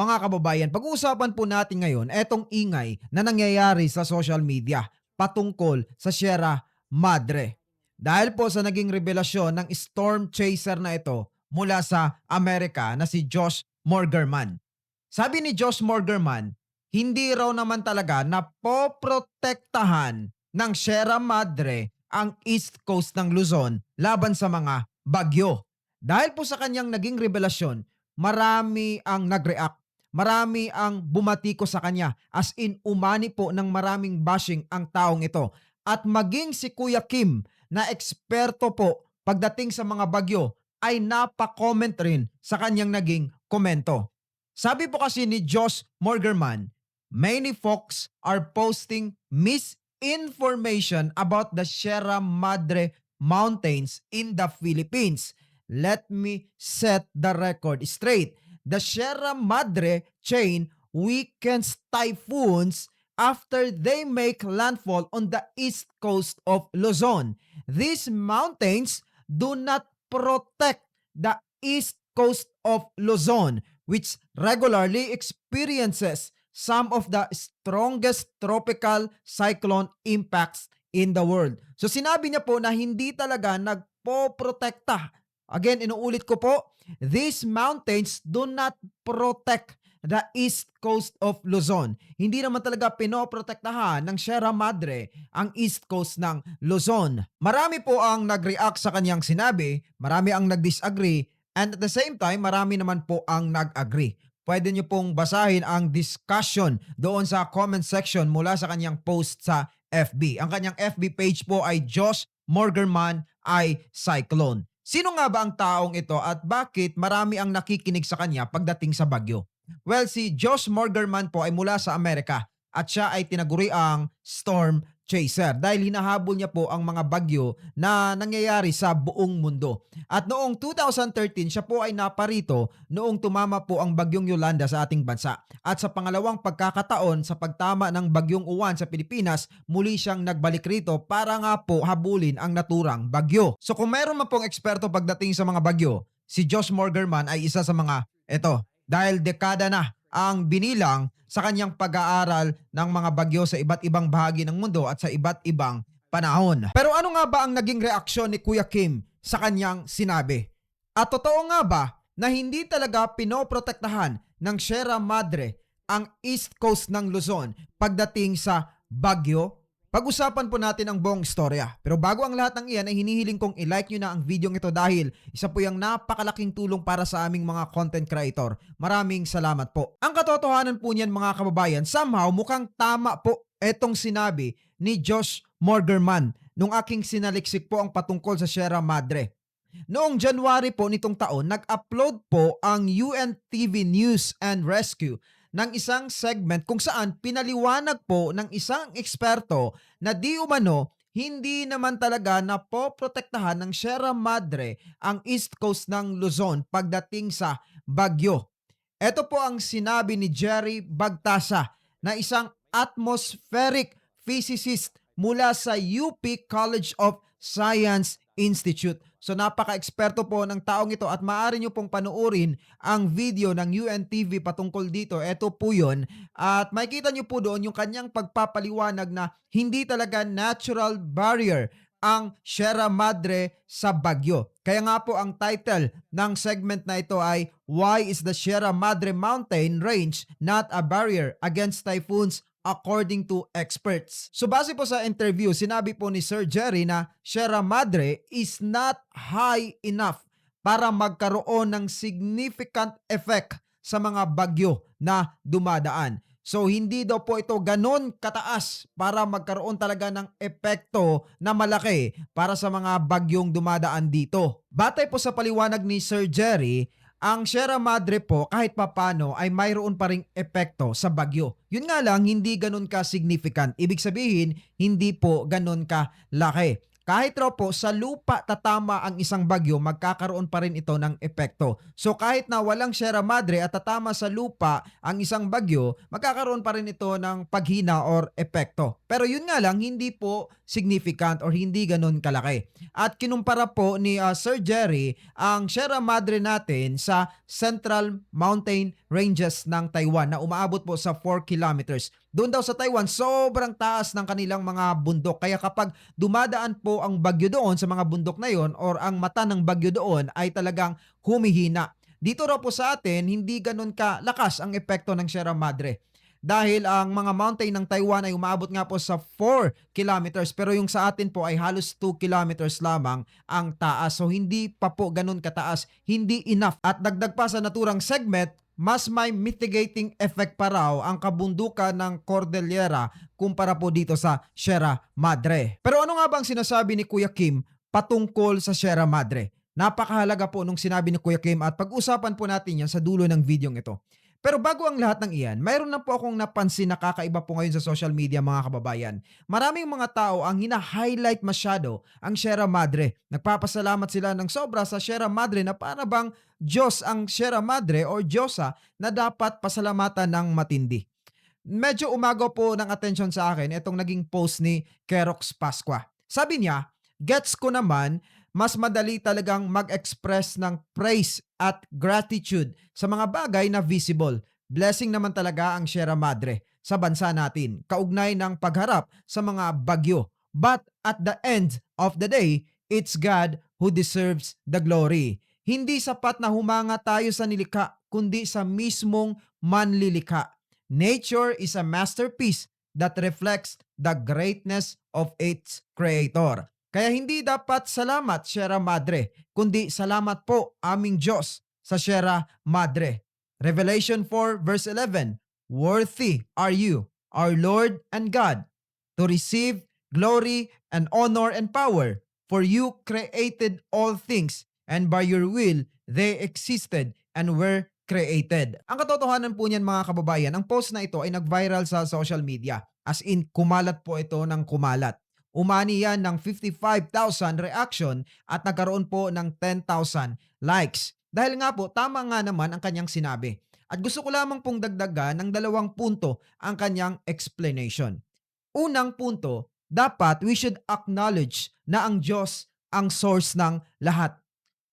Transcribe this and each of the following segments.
Mga kababayan, pag-uusapan po natin ngayon etong ingay na nangyayari sa social media patungkol sa Sierra Madre. Dahil po sa naging revelasyon ng storm chaser na ito mula sa Amerika na si Josh Morgerman. Sabi ni Josh Morgerman, hindi raw naman talaga na poprotektahan ng Sierra Madre ang East Coast ng Luzon laban sa mga bagyo. Dahil po sa kanyang naging revelasyon, marami ang nag-react. Marami ang bumatiko sa kanya as in umani po ng maraming bashing ang taong ito. At maging si Kuya Kim na eksperto po pagdating sa mga bagyo ay napa-comment rin sa kanyang naging komento. Sabi po kasi ni Josh Morgerman, many folks are posting misinformation about the Sierra Madre Mountains in the Philippines. Let me set the record straight. The Sierra Madre chain weakens typhoons after they make landfall on the east coast of Luzon. These mountains do not protect the east coast of Luzon, which regularly experiences some of the strongest tropical cyclone impacts in the world. So sinabi niya po na hindi talaga nagpo-protekta. Again, inuulit ko po, these mountains do not protect the east coast of Luzon. Hindi naman talaga pinoprotektahan ng Sierra Madre ang east coast ng Luzon. Marami po ang nag-react sa kanyang sinabi, marami ang nag-disagree, and at the same time, marami naman po ang nag-agree. Pwede nyo pong basahin ang discussion doon sa comment section mula sa kanyang post sa FB. Ang kanyang FB page po ay Josh Morgerman ay Cyclone. Sino nga ba ang taong ito at bakit marami ang nakikinig sa kanya pagdating sa bagyo? Well, si Josh Morgerman po ay mula sa Amerika at siya ay tinaguri ang storm chaser dahil hinahabol niya po ang mga bagyo na nangyayari sa buong mundo. At noong 2013, siya po ay naparito noong tumama po ang bagyong Yolanda sa ating bansa. At sa pangalawang pagkakataon sa pagtama ng bagyong Uwan sa Pilipinas, muli siyang nagbalik rito para nga po habulin ang naturang bagyo. So kung meron man pong eksperto pagdating sa mga bagyo, si Josh Morgerman ay isa sa mga ito dahil dekada na ang binilang sa kanyang pag-aaral ng mga bagyo sa iba't ibang bahagi ng mundo at sa iba't ibang panahon. Pero ano nga ba ang naging reaksyon ni Kuya Kim sa kanyang sinabi? At totoo nga ba na hindi talaga pinoprotektahan ng Sierra Madre ang East Coast ng Luzon pagdating sa bagyo? Pag-usapan po natin ang buong istorya. Pero bago ang lahat ng iyan ay hinihiling kong i-like nyo na ang video ito dahil isa po yung napakalaking tulong para sa aming mga content creator. Maraming salamat po. Ang katotohanan po niyan mga kababayan, somehow mukhang tama po etong sinabi ni Josh Morgerman nung aking sinaliksik po ang patungkol sa Sierra Madre. Noong January po nitong taon, nag-upload po ang UNTV News and Rescue ng isang segment kung saan pinaliwanag po ng isang eksperto na di umano hindi naman talaga na poprotektahan ng Sierra Madre ang east coast ng Luzon pagdating sa bagyo. Ito po ang sinabi ni Jerry Bagtasa na isang atmospheric physicist mula sa UP College of Science Institute. So napaka-eksperto po ng taong ito at maaari nyo pong panuorin ang video ng UNTV patungkol dito. Ito po yun. At makikita nyo po doon yung kanyang pagpapaliwanag na hindi talaga natural barrier ang Sierra Madre sa bagyo. Kaya nga po ang title ng segment na ito ay Why is the Sierra Madre Mountain Range not a barrier against typhoons according to experts. So base po sa interview, sinabi po ni Sir Jerry na Sierra Madre is not high enough para magkaroon ng significant effect sa mga bagyo na dumadaan. So hindi daw po ito ganon kataas para magkaroon talaga ng epekto na malaki para sa mga bagyong dumadaan dito. Batay po sa paliwanag ni Sir Jerry, ang Sierra Madre po kahit papano ay mayroon pa ring epekto sa bagyo. Yun nga lang, hindi ganun ka significant. Ibig sabihin, hindi po ganun ka laki. kahit raw po sa lupa tatama ang isang bagyo, magkakaroon pa rin ito ng epekto. So kahit na walang Sierra Madre at tatama sa lupa ang isang bagyo, magkakaroon pa rin ito ng paghina or epekto. Pero yun nga lang, hindi po significant or hindi ganun kalaki. At kinumpara po ni uh, Sir Jerry ang Sierra Madre natin sa Central Mountain Ranges ng Taiwan na umaabot po sa 4 kilometers. Doon daw sa Taiwan, sobrang taas ng kanilang mga bundok. Kaya kapag dumadaan po ang bagyo doon sa mga bundok na yon or ang mata ng bagyo doon ay talagang humihina. Dito raw po sa atin, hindi ganun kalakas ang epekto ng Sierra Madre dahil ang mga mountain ng Taiwan ay umabot nga po sa 4 kilometers pero yung sa atin po ay halos 2 kilometers lamang ang taas. So hindi pa po ganun kataas, hindi enough. At dagdag pa sa naturang segment, mas may mitigating effect pa raw ang kabundukan ng Cordillera kumpara po dito sa Sierra Madre. Pero ano nga bang sinasabi ni Kuya Kim patungkol sa Sierra Madre? Napakahalaga po nung sinabi ni Kuya Kim at pag-usapan po natin yan sa dulo ng video ito. Pero bago ang lahat ng iyan, mayroon na po akong napansin na kakaiba po ngayon sa social media mga kababayan. Maraming mga tao ang hina-highlight masyado ang Sierra Madre. Nagpapasalamat sila ng sobra sa Sierra Madre na para bang Diyos ang Sierra Madre or Diyosa na dapat pasalamatan ng matindi. Medyo umaga po ng attention sa akin itong naging post ni Kerox Pasqua. Sabi niya, gets ko naman mas madali talagang mag-express ng praise at gratitude sa mga bagay na visible. Blessing naman talaga ang Sierra Madre sa bansa natin, kaugnay ng pagharap sa mga bagyo. But at the end of the day, it's God who deserves the glory. Hindi sapat na humanga tayo sa nilikha, kundi sa mismong manlilikha. Nature is a masterpiece that reflects the greatness of its creator. Kaya hindi dapat salamat Sierra Madre, kundi salamat po aming Diyos sa Sierra Madre. Revelation 4 verse 11, Worthy are you, our Lord and God, to receive glory and honor and power, for you created all things, and by your will they existed and were created. Ang katotohanan po niyan mga kababayan, ang post na ito ay nag-viral sa social media. As in, kumalat po ito ng kumalat. Umani yan ng 55,000 reaction at nagkaroon po ng 10,000 likes. Dahil nga po, tama nga naman ang kanyang sinabi. At gusto ko lamang pong dagdagan ng dalawang punto ang kanyang explanation. Unang punto, dapat we should acknowledge na ang Diyos ang source ng lahat.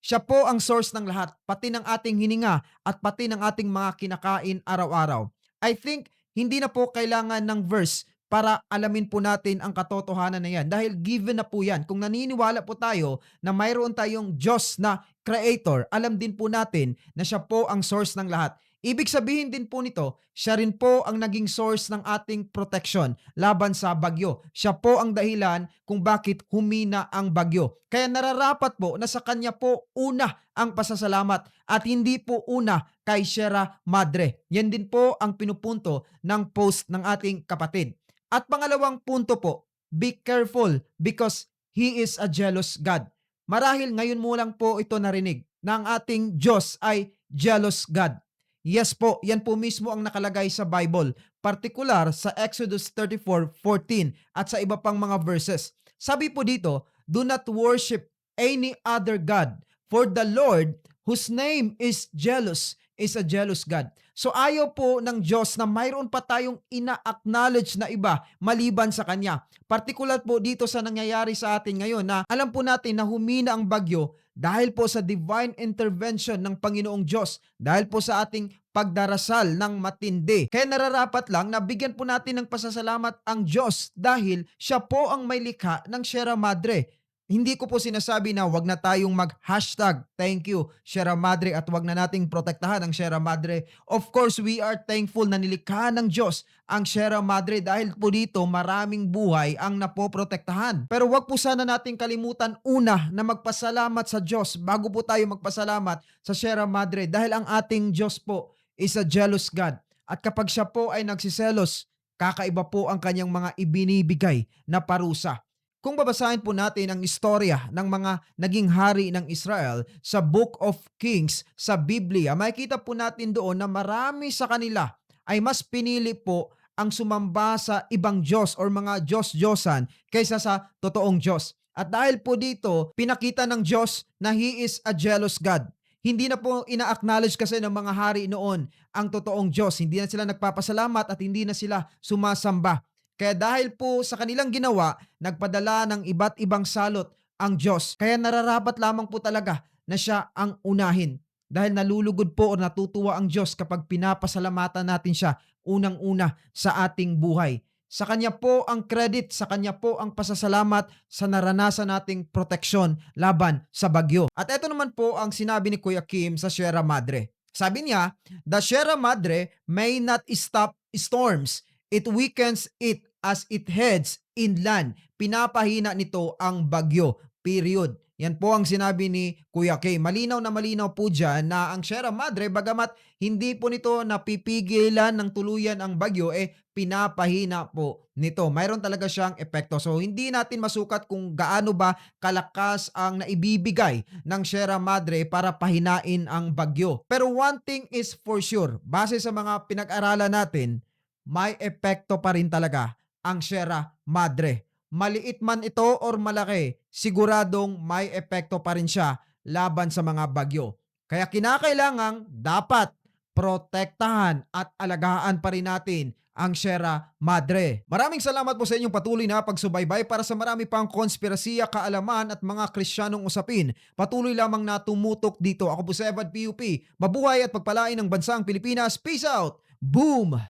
Siya po ang source ng lahat, pati ng ating hininga at pati ng ating mga kinakain araw-araw. I think hindi na po kailangan ng verse para alamin po natin ang katotohanan na yan. Dahil given na po yan. Kung naniniwala po tayo na mayroon tayong Diyos na creator, alam din po natin na siya po ang source ng lahat. Ibig sabihin din po nito, siya rin po ang naging source ng ating protection laban sa bagyo. Siya po ang dahilan kung bakit humina ang bagyo. Kaya nararapat po na sa kanya po una ang pasasalamat at hindi po una kay Sierra Madre. Yan din po ang pinupunto ng post ng ating kapatid. At pangalawang punto po, be careful because He is a jealous God. Marahil ngayon mo lang po ito narinig na ang ating Diyos ay jealous God. Yes po, yan po mismo ang nakalagay sa Bible, partikular sa Exodus 34:14 at sa iba pang mga verses. Sabi po dito, do not worship any other God, for the Lord, whose name is jealous, is a jealous God. So ayaw po ng Diyos na mayroon pa tayong ina-acknowledge na iba maliban sa Kanya. Partikular po dito sa nangyayari sa atin ngayon na alam po natin na humina ang bagyo dahil po sa divine intervention ng Panginoong Diyos, dahil po sa ating pagdarasal ng matindi. Kaya nararapat lang na bigyan po natin ng pasasalamat ang Diyos dahil siya po ang may likha ng Sierra Madre hindi ko po sinasabi na wag na tayong mag-hashtag thank you Sierra Madre at wag na nating protektahan ang Sierra Madre. Of course, we are thankful na nilikha ng Diyos ang Sierra Madre dahil po dito maraming buhay ang napoprotektahan. Pero wag po sana nating kalimutan una na magpasalamat sa Diyos bago po tayo magpasalamat sa Sierra Madre dahil ang ating Diyos po is a jealous God. At kapag siya po ay nagsiselos, kakaiba po ang kanyang mga ibinibigay na parusa. Kung babasahin po natin ang istorya ng mga naging hari ng Israel sa Book of Kings sa Biblia, makikita po natin doon na marami sa kanila ay mas pinili po ang sumamba sa ibang Diyos or mga Diyos-Diyosan kaysa sa totoong Diyos. At dahil po dito, pinakita ng Diyos na He is a jealous God. Hindi na po ina-acknowledge kasi ng mga hari noon ang totoong Diyos. Hindi na sila nagpapasalamat at hindi na sila sumasamba. Kaya dahil po sa kanilang ginawa, nagpadala ng iba't ibang salot ang Diyos. Kaya nararapat lamang po talaga na siya ang unahin. Dahil nalulugod po o natutuwa ang Diyos kapag pinapasalamatan natin siya unang-una sa ating buhay. Sa Kanya po ang credit, sa Kanya po ang pasasalamat sa naranasan nating proteksyon laban sa bagyo. At ito naman po ang sinabi ni Kuya Kim sa Sierra Madre. Sabi niya, The Sierra Madre may not stop storms. It weakens it as it heads inland. Pinapahina nito ang bagyo. Period. Yan po ang sinabi ni Kuya K. Malinaw na malinaw po dyan na ang Sierra Madre, bagamat hindi po nito napipigilan ng tuluyan ang bagyo, eh pinapahina po nito. Mayroon talaga siyang epekto. So hindi natin masukat kung gaano ba kalakas ang naibibigay ng Sierra Madre para pahinain ang bagyo. Pero one thing is for sure, base sa mga pinag-aralan natin, may epekto pa rin talaga ang Sierra Madre. Maliit man ito or malaki, siguradong may epekto pa rin siya laban sa mga bagyo. Kaya kinakailangang dapat protektahan at alagaan pa rin natin ang Sierra Madre. Maraming salamat po sa inyong patuloy na pagsubaybay para sa marami pang konspirasiya, kaalaman at mga Kristiyanong usapin. Patuloy lamang na tumutok dito. Ako po si Evad PUP. Mabuhay at pagpalain ng bansang Pilipinas. Peace out! Boom!